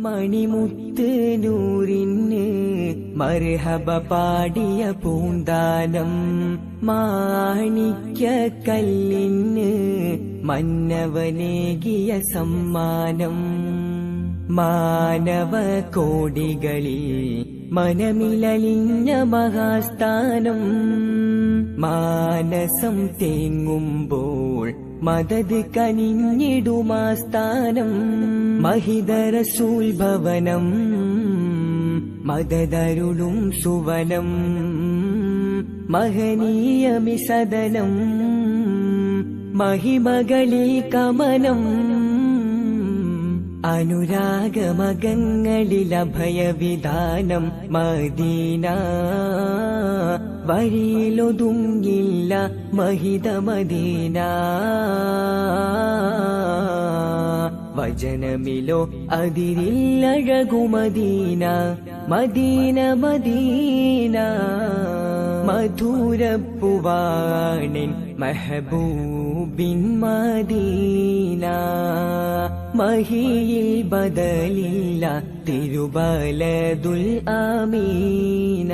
മണിമുത്ത് നൂറിന് മർഹബ പാടിയ പൂന്താനം. മാണിക്ക കല്ലിന് മന്നവനേകിയ സമ്മാനം. മാനവ കോടികളിൽ മനമിലലിഞ്ഞ മഹാസ്ഥാനം. മാനസം തേങ്ങുമ്പോൾ മദത് കനിഞ്ഞിടുമാസ്ഥാനം മഹിതരസൂൽ ഭവനം മദതരുളും സുവനം. മഹനീയമി സദനം മഹിമകളിൽ കമനം. അനുരാഗമകങ്ങളിൽ മദീന. മദീന മഹിത മഹിതമദീന വചനമിലോ അതിരില്ലഴകുമദീന. Medina Medina. മധുരപ്പുവാണിൻ മെഹബൂബിൻ മദീന. മഹിയിൽ ബദലില്ല തിരുബലദുൽ ആമീന.